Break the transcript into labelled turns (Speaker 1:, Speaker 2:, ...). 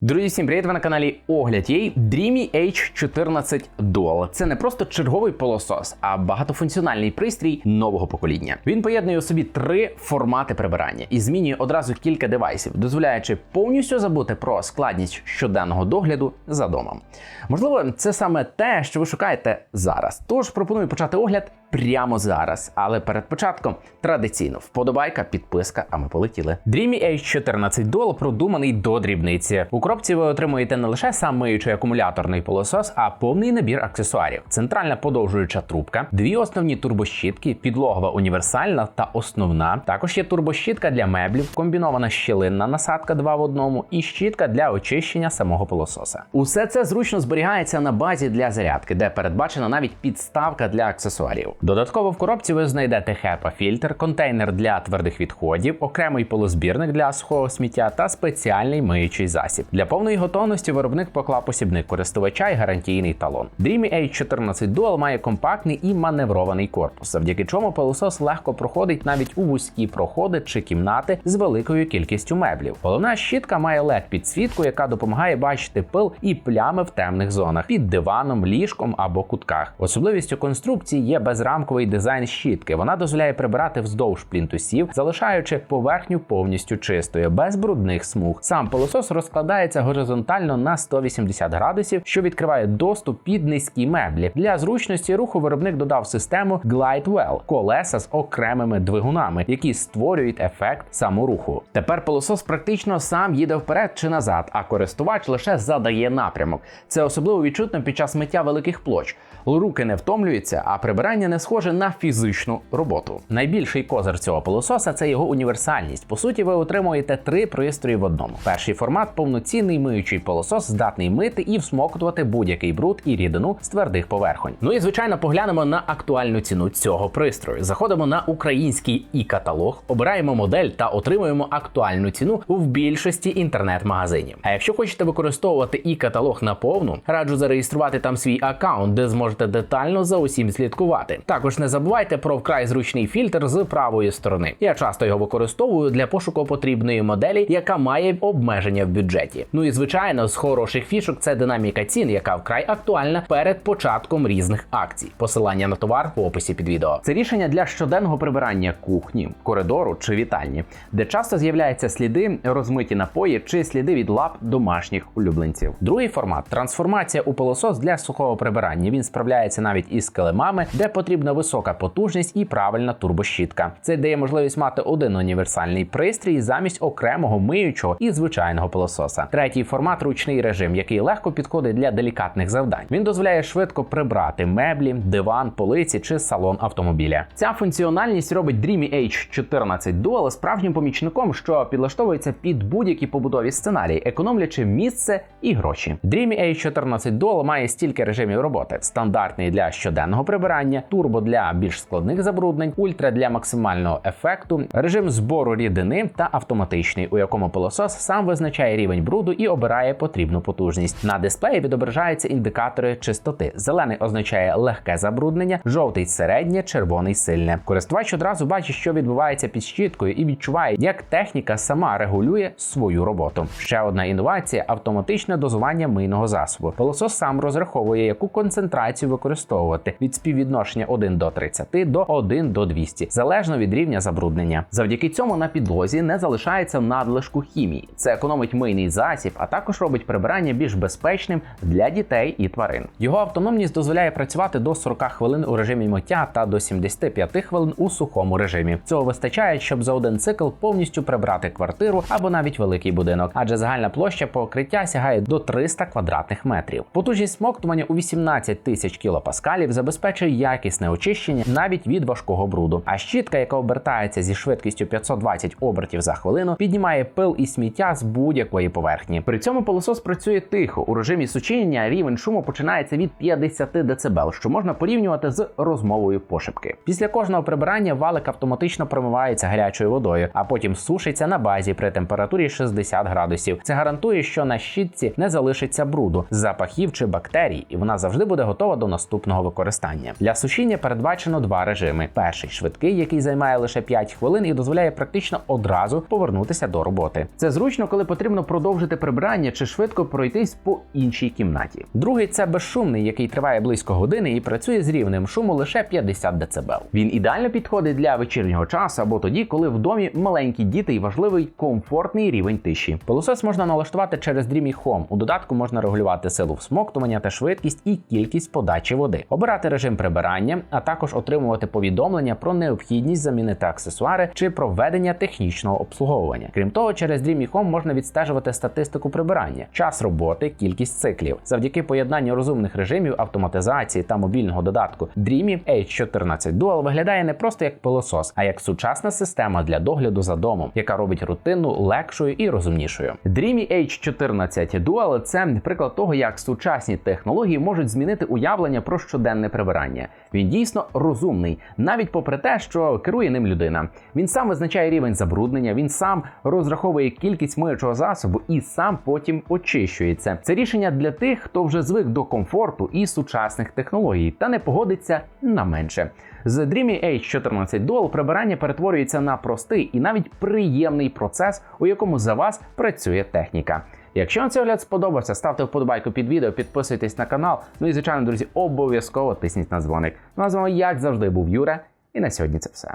Speaker 1: Друзі, всім привіт! Ви на каналі Огляд Єй Dreamy H14 Dual. Це не просто черговий пилосос, а багатофункціональний пристрій нового покоління. Він поєднує у собі три формати прибирання і змінює одразу кілька девайсів, дозволяючи повністю забути про складність щоденного догляду за домом. Можливо, це саме те, що ви шукаєте зараз. Тож пропоную почати огляд прямо зараз. Але перед початком традиційно вподобайка, підписка. А ми полетіли. Dreamy H14 Dual продуманий до дрібниці. У коробці ви отримуєте не лише сам миючий акумуляторний пилосос, а повний набір аксесуарів: центральна подовжуюча трубка, дві основні турбощітки, підлогова універсальна та основна. Також є турбощітка для меблів, комбінована щілинна насадка 2 в одному і щітка для очищення самого пилососа. Усе це зручно зберігається на базі для зарядки, де передбачена навіть підставка для аксесуарів. Додатково в коробці ви знайдете HEPA фільтр, контейнер для твердих відходів, окремий полозбірник для сухого сміття та спеціальний миючий засіб. Для повної готовності виробник поклав посібник користувача і гарантійний талон. Dreamy H14 Dual має компактний і маневрований корпус, завдяки чому пилосос легко проходить навіть у вузькі проходи чи кімнати з великою кількістю меблів. Головна щітка має led підсвітку, яка допомагає бачити пил і плями в темних зонах під диваном, ліжком або кутках. Особливістю конструкції є безрамковий дизайн щітки. Вона дозволяє прибирати вздовж плінтусів, залишаючи поверхню повністю чистою, без брудних смуг. Сам пилосос розкладається горизонтально на 180 градусів, що відкриває доступ під низькі меблі. Для зручності руху виробник додав систему GlideWell – колеса з окремими двигунами, які створюють ефект саморуху. Тепер пилосос практично сам їде вперед чи назад, а користувач лише задає напрямок. Це особливо відчутно під час миття великих площ. Руки не втомлюються, а прибирання не схоже на фізичну роботу. Найбільший козир цього пилососа це його універсальність. По суті, ви отримуєте три пристрої в одному. Перший формат повноцінний миючий пилосос, здатний мити і всмоктувати будь-який бруд і рідину з твердих поверхонь. Ну і звичайно, поглянемо на актуальну ціну цього пристрою. Заходимо на український і каталог, обираємо модель та отримуємо актуальну ціну в більшості інтернет-магазинів. А якщо хочете використовувати і каталог наповну, раджу зареєструвати там свій аккаунт, де зможете детально за усім слідкувати. Також не забувайте про вкрай зручний фільтр з правої сторони. Я часто його використовую для пошуку потрібної моделі, яка має обмеження в бюджеті. Ну і звичайно, з хороших фішок це динаміка цін, яка вкрай актуальна перед початком різних акцій. Посилання на товар в описі під відео. Це рішення для щоденного прибирання кухні, коридору чи вітальні, де часто з'являються сліди, розмиті напої чи сліди від лап домашніх улюбленців. Другий формат трансформація у пилосос для сухого прибирання. Він справляється навіть із килимами, де потрібна висока потужність і правильна турбощітка. Це дає можливість мати один універсальний пристрій замість окремого миючого і звичайного пилососа. Третій формат ручний режим, який легко підходить для делікатних завдань. Він дозволяє швидко прибрати меблі, диван, полиці чи салон автомобіля. Ця функціональність робить Dreamy H14 Dual справжнім помічником, що підлаштовується під будь-які побудові сценарії, економлячи місце і гроші. Dreamy H14 Dual має стільки режимів роботи: стандартний для щоденного прибирання, турбо для більш складних забруднень, ультра для максимального ефекту, режим збору рідини та автоматичний, у якому пилосос сам визначає рівень бруду і обирає потрібну потужність. На дисплеї відображаються індикатори чистоти. Зелений означає легке забруднення, жовтий середнє, червоний сильне. Користувач одразу бачить, що відбувається під щіткою, і відчуває, як техніка сама регулює свою роботу. Ще одна інновація автоматичне дозування мийного засобу. Пилосос сам розраховує, яку концентрацію використовувати від співвідношення 1 до 30 до 1 до 200, залежно від рівня забруднення. Завдяки цьому на підлозі не залишається надлишку хімії. Це економить мийний засіб, а також робить прибирання більш безпечним для дітей і тварин. Його автономність дозволяє працювати до 40 хвилин у режимі миття та до 75 хвилин у сухому режимі. Цього вистачає, щоб за один цикл повністю прибрати квартиру або навіть великий будинок, адже загальна площа покриття сягає до 300 квадратних метрів. Потужність смоктування у 18 тисяч кілопаскалів забезпечує якісне очищення навіть від важкого бруду. А щітка, яка обертається зі швидкістю 520 обертів за хвилину, піднімає пил і сміття з будь-якої поверхні. При цьому пилосос працює тихо. У режимі сучинення рівень шуму починається від 50 дБ, що можна порівнювати з розмовою пошепки. Після кожного прибирання валик автоматично промивається гарячою водою, а потім сушиться на базі при температурі 60 градусів. Це гарантує, що на щітці не залишиться бруду, запахів чи бактерій, і вона завжди буде готова до наступного використання. Для сушіння управління передбачено два режими: перший швидкий, який займає лише 5 хвилин і дозволяє практично одразу повернутися до роботи. Це зручно, коли потрібно продовжити прибирання чи швидко пройтись по іншій кімнаті. Другий це безшумний, який триває близько години і працює з рівнем шуму лише 50 дБ. Він ідеально підходить для вечірнього часу або тоді, коли в домі маленькі діти і важливий комфортний рівень тиші. Пилосос можна налаштувати через Dreamy Home. У додатку можна регулювати силу всмоктування та швидкість і кількість подачі води, обирати режим прибирання, а також отримувати повідомлення про необхідність замінити аксесуари чи проведення технічного обслуговування. Крім того, через Dreamy Home можна відстежувати статистику прибирання, час роботи, кількість циклів. Завдяки поєднанню розумних режимів автоматизації та мобільного додатку Dreamy H14 Dual виглядає не просто як пилосос, а як сучасна система для догляду за домом, яка робить рутину легшою і розумнішою. Dreamy H14 Dual – це приклад того, як сучасні технології можуть змінити уявлення про щоденне прибирання. Він дійсно розумний, навіть попри те, що керує ним людина. Він сам визначає рівень забруднення, він сам розраховує кількість миючого засобу і сам потім очищується. Це рішення для тих, хто вже звик до комфорту і сучасних технологій, та не погодиться на менше. З Dreamy H14 Dual прибирання перетворюється на простий і навіть приємний процес, у якому за вас працює техніка. Якщо вам цей огляд сподобався, ставте вподобайку під відео, підписуйтесь на канал. Ну і звичайно, друзі, обов'язково тисніть на дзвоник. Ну а з вами, як завжди, був Юра, і на сьогодні це все.